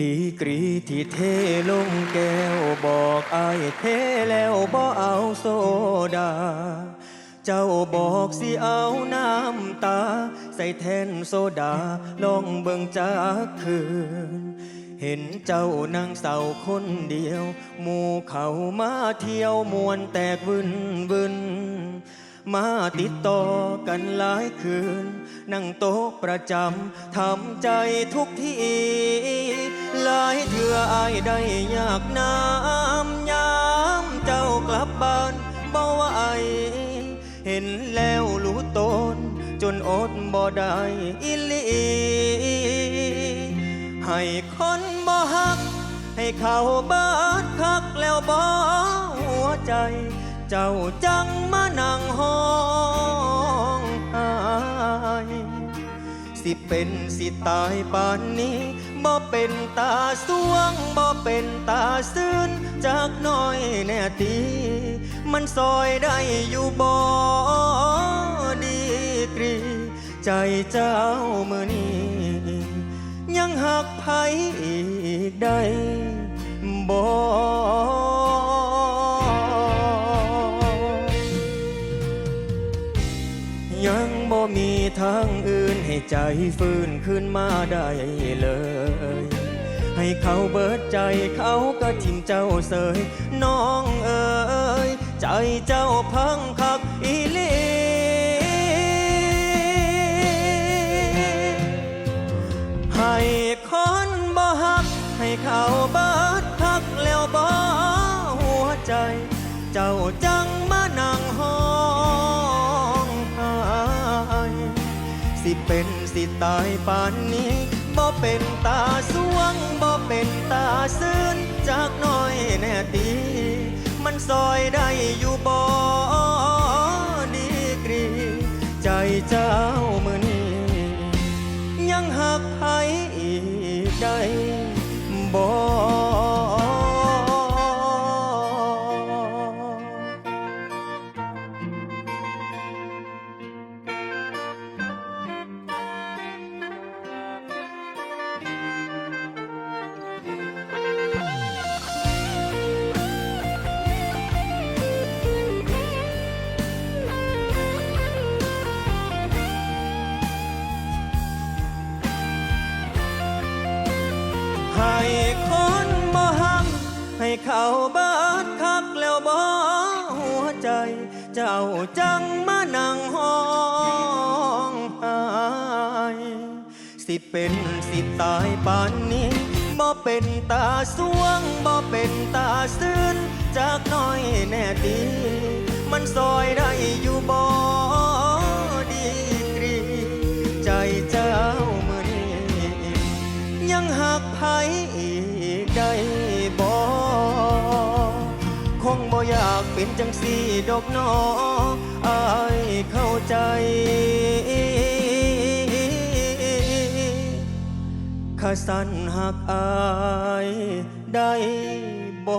ดีกรีที่เทลงแก้วบอกอายเทแล้วบ่เอาโซดา เจ้าบอกสิเอาน้ำตา ใส่แทนโซดาลองเบิ่งจากคืน เห็นเจ้านั่งเศร้าคนเดียวหมู่เขามาเที่ยวมวนแตกวึนวึนมาติดต่อกันหลายคืน นั่งโต๊ะประจำทำใจทุกที ลายเถื่ออายได้อยากน้ำยามเจ้ากลับบ้านบ่ไหวเห็นแล้วรู้ตน จนอดบ่ได้อิลีให้คนบ่ฮัก ให้เขาเบิดคักแล้วบ่หัวใจ เจ้าจังมานั่งหอ สิเป็นสิตายป่านนี้บ่เป็นตาสวงบ่เป็นตาซื่นจากน้อยแน่ตี มันซอยได้อยู่บ่ดีกรี ใจเจ้ามือนี้ ยังหักไผอีกได้บ่ ยังบ่มีทางอื่นให้ใจฟื้นขึ้นมาได้เลย ให้เขาเบิดใจเขาก็ทิมเจ้าเสยน้องเอ๋ยใจเจ้าพังคักอีลีให้คนบ่ฮักให้เขา เป็นสิตายปานนี้บ่เป็นตาสวงบ่เป็นตาซื่นจากน้อยแน่ตี มันซอยได้อยู่บ่ดีกรี ใจเจ้ามือนี้ ยังหักไผอีกได้ ให้คนบ่หัก ให้เขาเบิดคักแล้วบ่หัวใจ เจ้าจังมานั่งห้องไห้สิเป็นสิตายป่านนี้บ่เป็นตาสวงบ่เป็นตาซื่นจากน้อยแน่ตีมันซอยได้อยู่ กไผอีกได้บ่คงบ่อยากเป็นจังสีดอกนออายเข้าใจ ข้าสันหักอายได้บ่